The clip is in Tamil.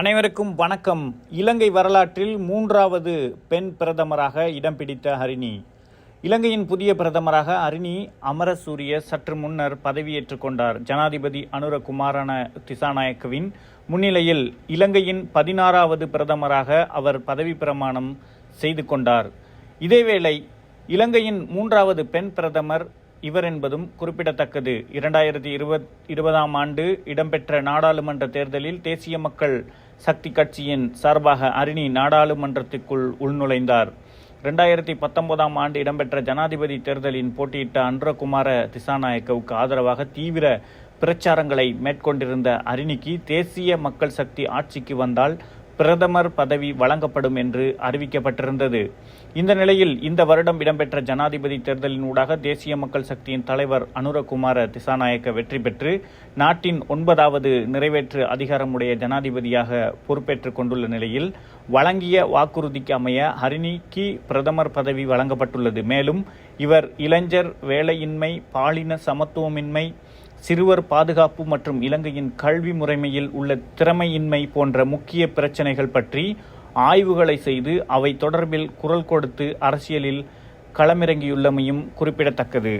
அனைவருக்கும் வணக்கம். இலங்கை வரலாற்றில் மூன்றாவது பெண் பிரதமராக இடம் பிடித்த ஹரிணி. இலங்கையின் புதிய பிரதமராக ஹரிணி அமரசூரிய சற்று முன்னர் பதவியேற்றுக் கொண்டார். ஜனாதிபதி அனுரகுமாரன திசாநாயக்கவின் முன்னிலையில் இலங்கையின் பதினாறாவது பிரதமராக அவர் பதவி பிரமாணம் செய்து கொண்டார். இதேவேளை இலங்கையின் மூன்றாவது பெண் பிரதமர் இவர் என்பதும் குறிப்பிடத்தக்கது. இரண்டாயிரத்தி இருபத் இருபதாம் ஆண்டு இடம்பெற்ற நாடாளுமன்ற தேர்தலில் தேசிய மக்கள் சக்தி கட்சியின் சார்பாக அரிணி நாடாளுமன்றத்திற்குள் உள்நுழைந்தார். ரெண்டாயிரத்தி பத்தொன்பதாம் ஆண்டு இடம்பெற்ற ஜனாதிபதி தேர்தலின் போட்டியிட்ட அன்றகுமார திசாநாயக்கவுக்கு ஆதரவாக தீவிர பிரச்சாரங்களை மேற்கொண்டிருந்த அரிணிக்கு தேசிய மக்கள் சக்தி ஆட்சிக்கு வந்தால் பிரதமர் பதவி வழங்கப்படும் என்று அறிவிக்கப்பட்டிருந்தது. இந்த நிலையில் இந்த வருடம் இடம்பெற்ற ஜனாதிபதி தேர்தலின் ஊடாக தேசிய மக்கள் சக்தியின் தலைவர் அனுரகுமார திசாநாயக்க வெற்றி பெற்று நாட்டின் ஒன்பதாவது நிறைவேற்று அதிகாரமுடைய ஜனாதிபதியாக பொறுப்பேற்றுக் கொண்டுள்ள நிலையில் வழங்கிய வாக்குறுதிக்கு அமைய ஹரிணிக்கு பிரதமர் பதவி வழங்கப்பட்டுள்ளது. மேலும் இவர் இளைஞர் வேலையின்மை பாலின சமத்துவமின்மை சிறுவர் பாதுகாப்பு மற்றும் இலங்கையின் கல்வி முறைமையில் உள்ள திறமையின்மை போன்ற முக்கிய பிரச்சனைகள் பற்றி ஆய்வுகளை செய்து அவை தொடர்பில் குரல் கொடுத்து அரசியலில் களமிறங்கியுள்ளமையும் குறிப்பிடத்தக்கது.